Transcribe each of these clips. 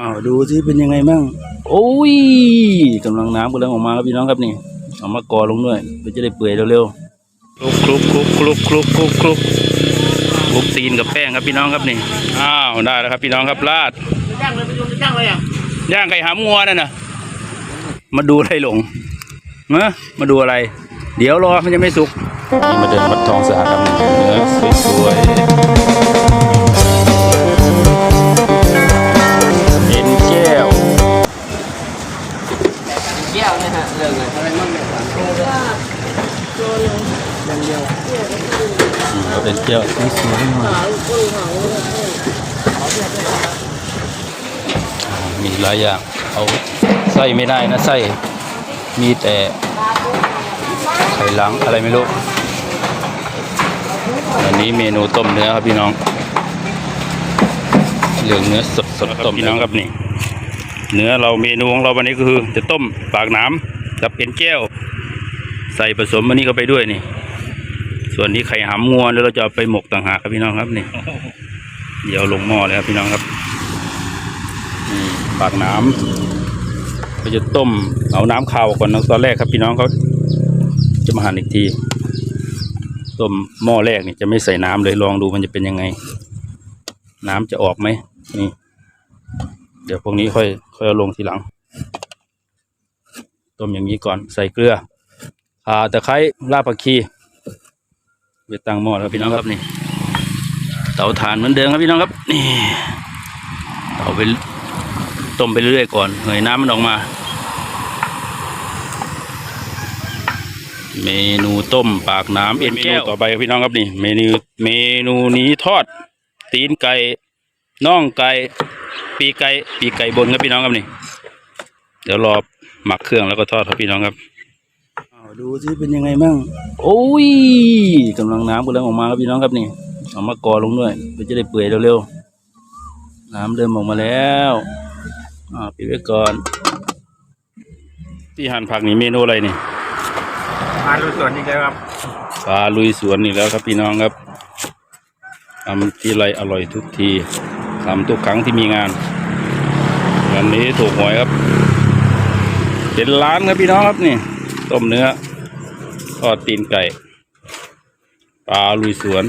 อ้าวดูสิเป็นยังไงบ้างโอ้ยกำลังน้ำกำลังออกมาครับพี่น้องครับนี่เอามากอลงด้วยเพื่อจะได้เปื่อยเร็วๆคลุกคลุกคลุกคลุกคลุกคลุกคลุกคลุกตีนกับแป้งครับพี่น้องครับนี่อ้าวได้แล้วครับพี่น้องครับราดย่างเลยไปดูย่างเลยอะย่างไก่หามงัวนั่นน่ะมาดูอะไรหลงเนะมาดูอะไร เดี๋ยวรอมันจะไม่สุกนี่มาเดินวัดทองสะอาดครับเนื้อสวยๆ เอาเป็นแก้วสวยๆหน่อยมีหลายอย่าง เอาไส้ไม่ได้นะไส้ มีแต่ไข่หลังอะไรไม่รู้อันนี้เมนูต้มเนื้อครับพี่น้อง เหลืองเนื้อสดสดๆต้มพี่น้องครับนี่ เนื้อเราเมนูของเราวันนี้ก็คือ จะต้มปากน้ำกับเอ็นแก้ว ใส่ผสมอันนี้เข้าไปด้วยนี่ ส่วนนี้ไข่หำงัวเดี๋ยวเราจะไปหมกต่างหากครับพี่น้องครับนี่ เดี๋ยวลงหม้อเลยครับพี่น้องครับนี่ปากน้ำเราจะต้มเอาน้ำขาวก่อนนะตอนแรกครับพี่น้องเขาจะมาหั่นอีกทีต้มหม้อแรกนี่จะไม่ใส่น้ำเลยลองดูมันจะเป็นยังไง น้ำจะออกไหมนี่ เดี๋ยวพวกนี้ค่อย ค่อยลงทีหลัง ต้มอย่างนี้ก่อนใส่เกลือข่าตะไคร้รากผักชี ไปตั้งหม้อแล้วพี่น้องครับนี่เตาถ่านเหมือนเดิมครับพี่น้องครับ นี่เตาไปต้มไปเรื่อยๆก่อนเหยน้ำมันออกมา เมนูต้มปากน้ำเอ็นแก้วต่อไปครับพี่น้องครับนี่ เมนูเมนูนี้ทอด ตีนไก่น่องไก่ปีไก่ปีไก่บนครับพี่น้องครับนี่ เดี๋ยวรอหมักเครื่องแล้วก็ทอดครับพี่น้องครับ ดูสิเป็นยังไงบ้างโอ้ยกำลังน้ำกำลังออกมาครับพี่น้องครับนี่เอามากอลงด้วยเพื่อจะได้เปื่อยเร็วๆน้ำเริ่มออกมาแล้วอ่าปิดไว้ก่อน ที่หั่นผักนี่เมนูอะไรนี่มาดูส่วนนี้เลยครับปลาลุยสวนนี่แล้วครับพี่น้องครับทำทีไรอร่อยทุกทีทำทุกครั้งที่มีงานวันนี้ถูกหวยครับเป็นร้านครับพี่น้องครับนี่ ต้มเนื้อทอดตีนไก่ ปลาลุยสวน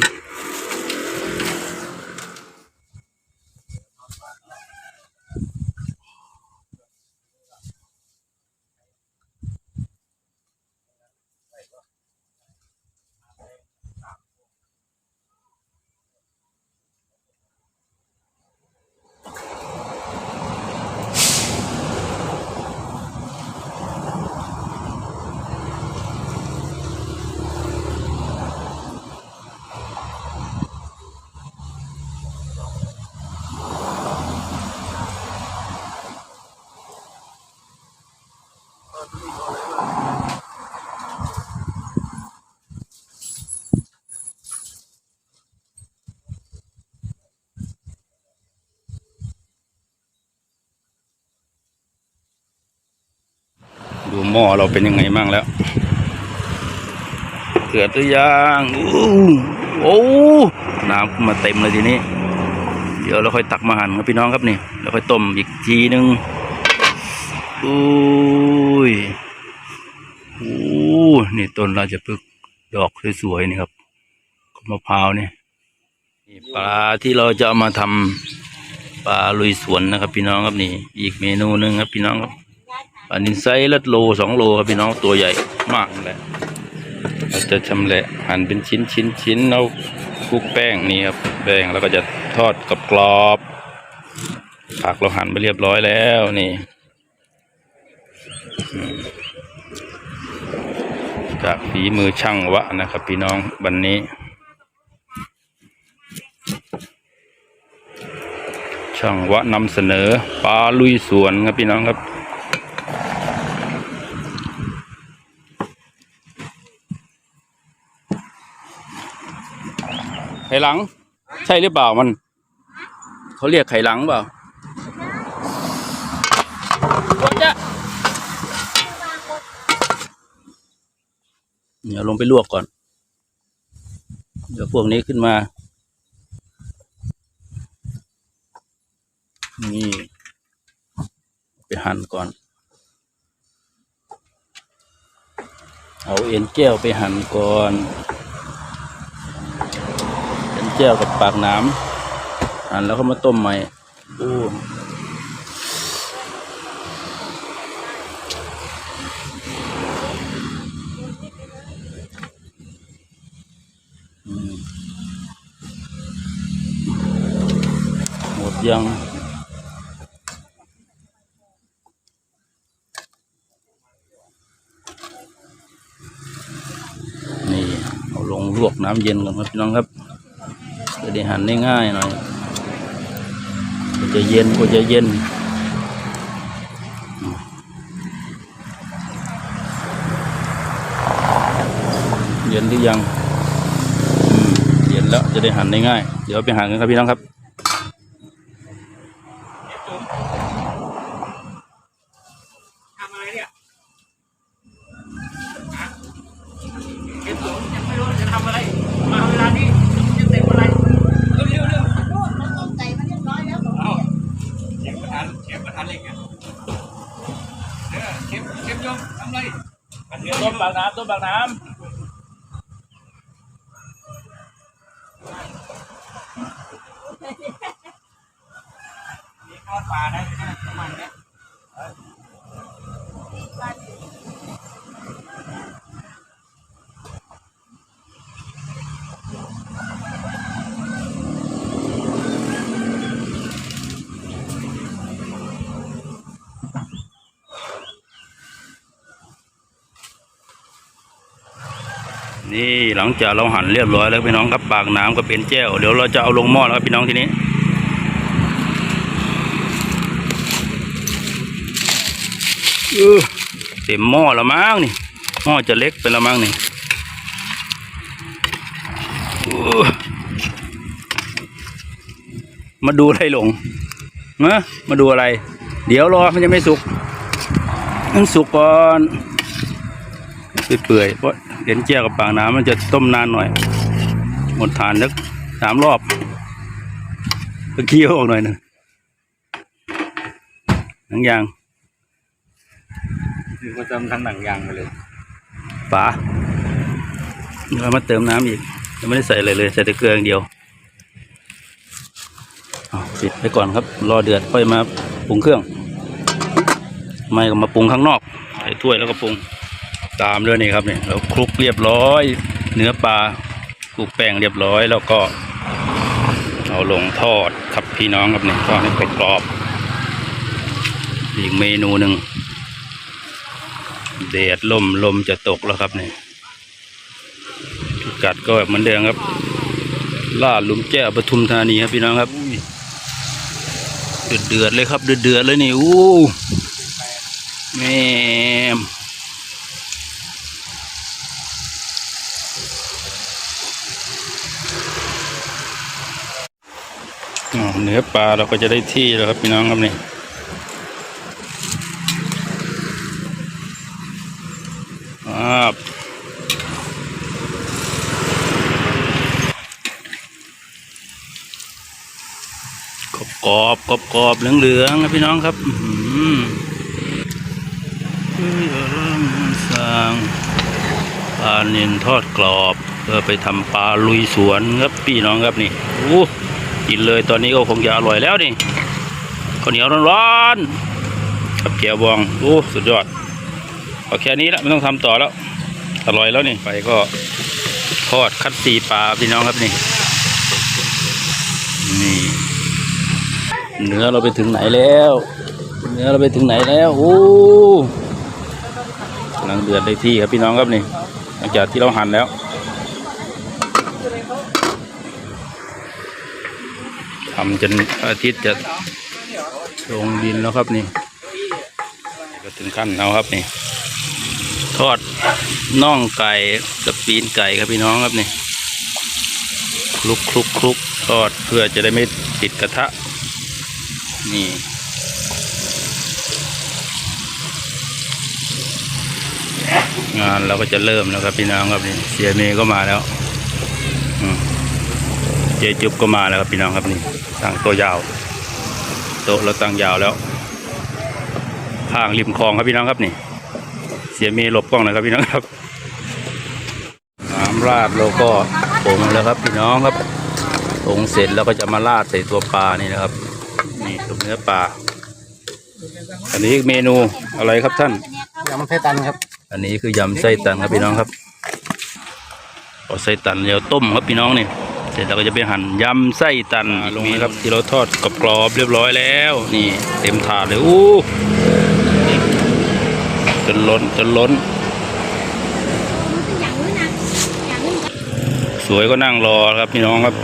ดูหม้อเราเป็นยังไงมั่งแล้วเกิดหรือยังอู้โอ้น้ำมาเต็มเลยทีนี้ เดี๋ยวเราค่อยตักมาหั่นครับพี่น้องครับนี่แล้วค่อยต้มอีกทีนึงอุ้ยโอ้นี่ต้นเราชพฤกดอกสวยๆนี่ครับมะพร้าวนี่นี่ปลาที่เราจะเอามาทำปลาลุยสวนนะครับ พี่น้องครับนี่ อีกเมนูหนึ่งครับพี่น้องครับ อันนี้ไซส์ละโลสองโลครับพี่น้องตัวใหญ่มากเลยเราจะชำแหละหั่นเป็นชิ้นชิ้นชิ้นเอาคลุกแป้งนี่ครับแป้งแล้วก็จะทอดกับกรอบๆผักเราหั่นไปเรียบร้อยแล้วนี่จากฝีมือช่างวะนะครับ พี่น้องวันนี้ ช่างวะนำเสนอปลาลุยสวนครับพี่น้องครับ ข่หลัง ใช่หรือเปล่ามัน เขาเรียกไข่หลังเปล่าโอ๊ยจ๊ะเดี๋ยวลงไปลวกก่อน เดี๋ยวพวกนี้ขึ้นมา นี่หั่นก่อน เอาเอ็นแก้วไปหั่นก่อนเอ็น แก้วกับปากน้ำหั่นแล้วก็มาต้มใหม่โอ้อืมหมดยังนี่เอาลงลวกน้ำเย็นก่อนครับพี่น้องครับ จะได้หั่นได้ง่ายหน่อยก็จะเย็นกว่าจะเย็นเย็นหรือยังเย็นแล้วจะได้หั่นได้ง่าย เดี๋ยวไปหั่นกันครับพี่น้องครับ ทำอะไรเนี่ยเก็บผมยังไม่รู้จะทำอะไร มาเวลานี้จะเต็มอะไรเร็วเร็วเร็ว ต้มไก่มาเรียบร้อยแล้ว เอาเชฟประธานเชฟประธานเล็กเนี่ย เออเชฟเชฟยงทำอะไรต้มปากน้ำต้มปากน้มีทอดปลาได้ไหมประมาณเนี้ย นี่หลังจากเราหั่นเรียบร้อยแล้วพี่น้องครับปากน้ำก็เป็นแจ้วเดี๋ยวเราจะเอาลงหม้อแล้วครับพี่น้องทีนี้เออเต็มหม้อแล้วมั้งนี่หม้อจะเล็กไปแล้วมั้งนี่มาดูอะไรหลงนะมาดูอะไร เดี๋ยวรอมันจะไม่สุกมันสุกก่อน เปื่อยๆเพราะเห็นแจ้วกับปากน้ำมันจะต้มนานหน่อย หมดฐานสักสามรอบก็เคี่ยวออกหน่อยหนึ่งหนังยางคือมาเติมทั้งหนังยางไปเลยฝาเรามาเติมน้ำอีกยังไม่ได้ใส่อะไรเลยใส่แต่เกลืออย่างเดียวเอาปิดไปก่อนครับ รอเดือดค่อยมาปรุงเครื่อง ไม่ก็มาปรุงข้างนอกใส่ถ้วยแล้วก็ปรุง ตามด้วยนี่ครับเนี่ยเราคลุกเรียบร้อย เนื้อปลาคลุกแป้งเรียบร้อย แล้วก็ เอาลงทอดครับพี่น้องครับเนี่ยทอดให้กรอบอีกเมนูหนึ่งแดดลมลมจะตกแล้วครับเนี่ยพิกัดก็แบบเหมือนเดิมครับลาดลุมแก้วปทุมธานีครับพี่น้องครับเดือดเดือดเลยครับเดือดเดือดเลยนี่อู้แม่มอ๋อ เนื้อปลาเราก็จะได้ที่แล้วครับพี่น้องครับนี่ครับกรอบกรอบกรอบเหลืองเหลืองนะพี่น้องครับอืมสร้างปลาเนินทอดกรอบ เพื่อไปทำปลาลุยสวนครับพี่น้องครับนี่โอ้ กินเลยตอนนี้ก็คงจะอร่อยแล้วนี่ข้าวเหนียวร้อนๆกับแกวบองโอ้สุดยอดเอาแค่นี้ละไม่ต้องทำต่อแล้ว อร่อยแล้วนี่ไปก็ทอดคัดซีปลาพี่น้องครับนี่นี่เนื้อเราไปถึงไหนแล้วเนื้อเราไปถึงไหนแล้วโอ้กำลังเดือดได้ที่ครับพี่น้องครับนี่หลังจากที่เราหั่นแล้ว ทำจนอาทิตย์จะลงดินแล้วครับนี่ก็ถึงขั้นแล้วครับนี่ ทอดน่องไก่กับปีนไก่ครับพี่น้องครับนี่คลุกคลุกคลุกทอดเพื่อจะได้ไม่ติดกระทะ นี่งานเราก็จะเริ่มแล้วครับพี่น้องครับนี่เสียเมย์ก็มาแล้ว จจุบก็มาแล้วครับพี่น้องครับนี่ตั้งโต๊ะยาวโต๊ะเราตั้งยาวแล้วข้างริมคลองครับพี่น้องครับนี่ เสียเมย์หลบกล้องหน่อยครับพี่น้องครับน้ำราดเราก็ปรุงแล้วครับพี่น้องครับปรุงเสร็จแล้วก็จะมาราดใส่ตัวปลานี่นะครับ นี่ตัวเนื้อปลาอันนี้เมนูอะไรครับท่านยำไส้ตันครับ อันนี้คือยำไส้ตันครับพี่น้องครับเอาไส้ตันเดี๋ยวต้มครับพี่น้องนี่ เสร็จแล้วก็จะไปหั่นยำไส้ตันลงนะครับที่เราทอดกรอบๆเรียบร้อยแล้ว นี่เต็มถาดเลยอู้จนล้นจนล้นอย่างนู้นนะอย่างนู้นก็สวยก็นั่งรอครับพี่น้องครับ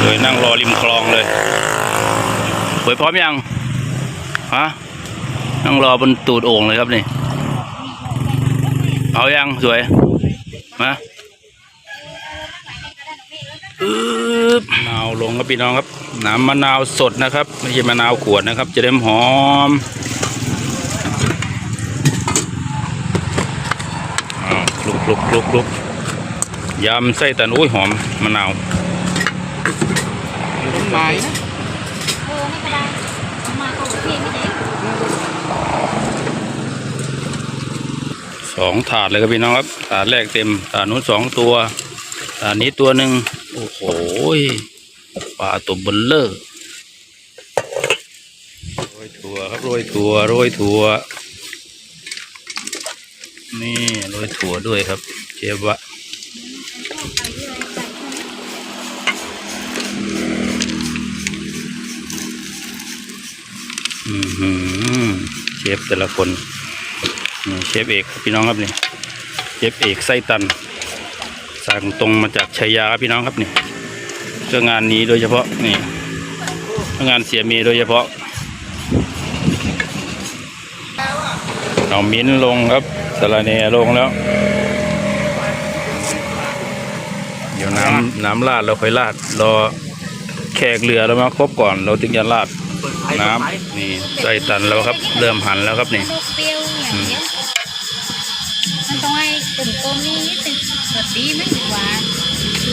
สวยนั่งรอริมคลองเลยสวยพร้อมยังฮะนั่งรอบนตูดโอ่งเลยครับนี่ เอายังสวยมา อึ๊บมะนาวลงครับพี่น้องครับ น้ำมะนาวสดนะครับ ไม่ใช่มะนาวขวดนะครับ จะได้หอมอ้าวคลุกคลุกคลุกคลุกยำไส้ตันอุ้ยหอมมะนาวต้นไม้นะเออไม่ก็ได้เอามาก็โอเคไม่ได้สองถาดเลยครับพี่น้องครับ ถาดแรกเต็ม ถาดนู้นสองตัว ถาดนี้ตัวหนึ่งโอ้โหปลาตัวเบลเลอร์โรยถั่วครับโรยถั่วโรยถั่ว นี่โรยถั่วด้วยครับเชฟวะอือหือเชฟแต่ละคนเชฟเอกพี่น้องครับนี่เชฟเอกไส้ตัน สั่งตรงมาจากชัยยาครับพี่น้องครับนี่เพื่องานนี้โดยเฉพาะนี่เพื่องานเสียเมีโดยเฉพาะเอามิ้นลงครับสารเนลงแล้ว เดี๋ยวน้ำน้ำราดเราค่อยราดรอแขกเรือเรามาครบก่อนเราถึงจะราดน้ำนี่ไส้ตันแล้วครับ เริ่มหันแล้วครับนี่มันต้องให้กลุ่มกลมนี่นิดนึง รสดีไหมหวาน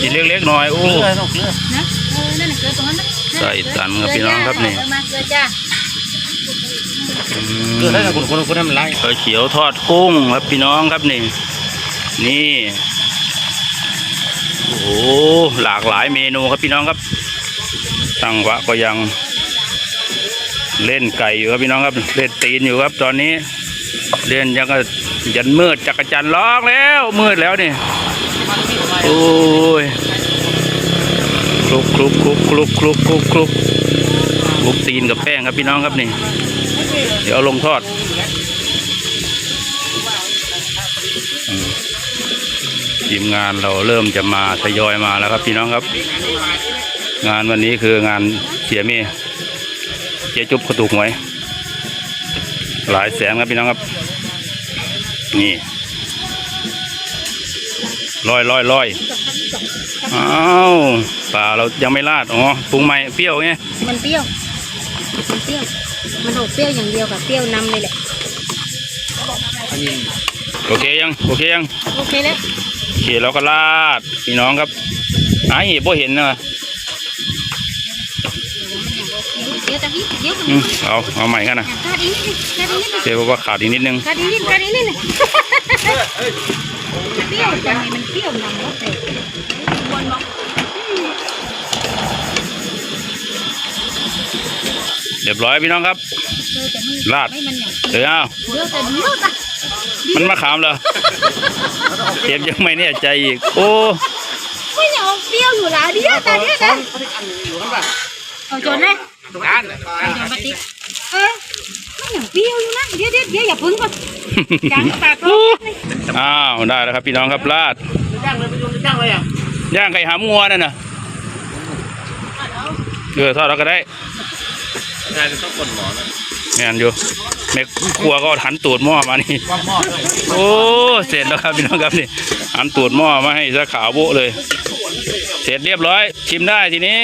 กินเล็กๆหน่อยโอ้ เกลือต้องเกลือนะเออนั่นน่ะเกลือตรงนั้นนะใส่ตันครับพี่น้องครับนี่ เกลือมาเกลือจ้าอืเกลือมให้กับคนคนคนนั้นมันไล่เขียวเขียวทอดกุ้งครับพี่น้องครับนี่ นี่ โอ้โหหลากหลายเมนูครับพี่น้องครับตั้งวะก็ยัง เล่นไก่อยู่ครับพี่น้องครับ เล่นตีนอยู่ครับ ตอนนี้ เล่นยังก็ยันมืดจักรจันทร์ร้องแล้วมืดแล้วนี่ โอ้ยคลุกคลุกคลุกคลุกคลุกคลุกคลุกคลุกตีนกับแป้งครับพี่น้องครับนี่ เดี๋ยวลงทอดทีมงานเราเริ่มจะมาทยอยมาแล้วครับพี่น้องครับ งานวันนี้คืองานเสียเมีเจ๊จุ๊บกระตุกหวยหลายแสนครับพี่น้องครับ นี่ ลอยลอยลอยอ้าวป่าเรายังไม่ลาดอ๋อปรุงใหม่เปรี้ยวไงมันเปรี้ยวมันเปรี้ยว มันออกเปรี้ยวอย่างเดียวกับเปรี้ยวนำเลยแหละอันนี้โอเคยังโอเคยังโอเคแล้วโอเคเราก็ลาดพี่น้องครับหาเห็บบ่เห็นนะเดี๋ยวจะฮิเดี๋ยวมันอืมเอาเอาใหม่กันนะขาดอีกนิดนึงขาดอีกนิดนึงเจ๊บอกว่าขาดอีกนิดนึงขาดอีกนิดขาดอีกนิดนึง เปรี้ยวจังเลยมันเปรี้ยวนำรสเลยบนบอกเรียบร้อยพี่น้องครับเออแต่มันลาดไม่มันอย่างเดี๋ยวเอาเดี๋ยวแต่เดี๋ยวแต่มันมาขามเหรอเชฟยังไม่แน่ใจอีก โอ้ไม่อยากออกเปรี้ยวอยู่แล้วเดี๋ยวแต่เดี๋ยวแต่อยู่ข้างหลังเอาจนเลยร้านเอาจนมาติ๊ก เออไม่อยากเปรี้ยวอยู่นะเดี๋ยวเดี๋ยวเดี๋ยวอย่าพึ่งก่อนจังปากก็อ้าวได้แล้วครับพี่น้องครับลาดจ้างเลยไปโยนจ้างเลยอะย่างไก่หามงัวนั่นน่ะเออทอดเราก็ได้ได้ต้องคนหมอนะแม่นอยู่แม่ครัวก็หันตูดหม้อมานี่ความหม้อด้วยโอ้เสร็จแล้วครับพี่น้องครับนี่หันตูดหม้อมาให้ซะขาวโบ๊ะเลย เสร็จเรียบร้อย ชิมได้ทีนี้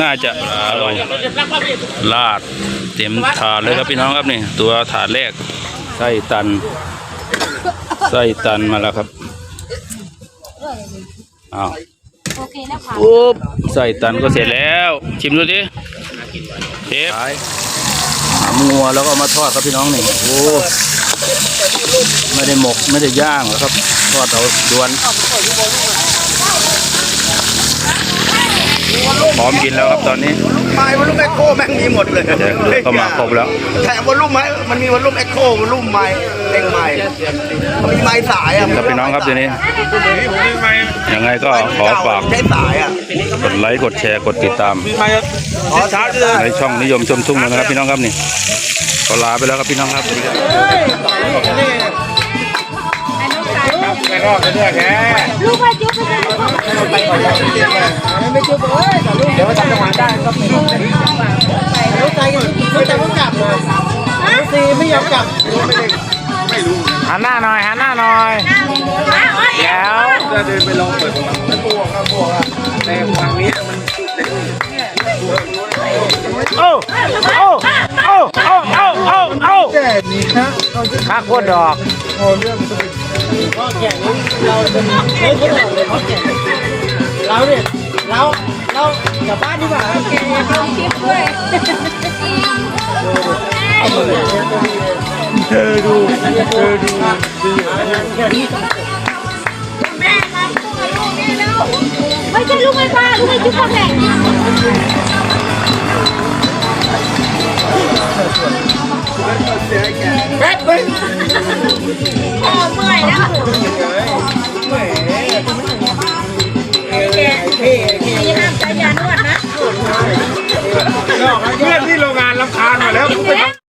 น่าจะอร่อยลาด เต็มถาดเลยครับพี่น้องครับนี่ตัวถาดแรกไส้ตันไส้ตันมาแล้วครับอ้าวโอเคแล้วค่ะปุ๊บไส้ตันก็เสร็จแล้วชิมดูดิเชฟงัวแล้วก็มาทอดครับพี่น้องนี่โอ้ไม่ได้หมกไม่ได้ย่างหรอกครับทอดเอาดวน พร้อมกินแล้วครับตอนนี้ไม้วอลลุ่มแอคโคแม่งมีหมดเลยเดี๋ยวก็มาครบแล้วแต่วอลลุ่มไม้มันมีวอลลุ่มแอคโควอลลุ่มไม้เต็งไม้มันมีไม้สายอะครับพี่น้องครับทีนี้ยังไงก็ขอฝากใช้สายอะกดไลค์กดแชร์กดติดตามอ๋อช้าเลยในช่องนิยมชมทุ่งนะครับพี่น้องครับนี่ก็ลาไปแล้วครับพี่น้องครับ สวัสดีครับลูกว่าจุ๊บไปเลยเดี๋ยวทำจังหวะได้ก็ไม่ใจไม่ใจต้องกลับเลยซีไม่ยอมกลับหันหน้าหน่อยหันหน้าหน่อยแล้วจะเดินไปลองเปิดมันบวกครับบวกอะแต่ฝั่งนี้มันโอ้โอ้ โอ้โอ้โอ้โอ้โอ้แก่นี้นะข้าโคตรดอกโอ้เรื่องก็แก่นี้เราเป็นเฮ้ยเขาบอกเลยเขาแก่เราเนี่ยเราเรากลับบ้านดีกว่าแกลองคลิปด้วยเธอดูเธอดูแม่รักตัวลูกนี่แล้วไม่ใช่ลูกไม่พาลูกไม่จุ๊บแม่ แป๊บเฮ้ยโอ้เมื่อยแล้อ้แมีห้ามยานวดนะ เพื่อนที่โรงงานลำคาญมาแล้ว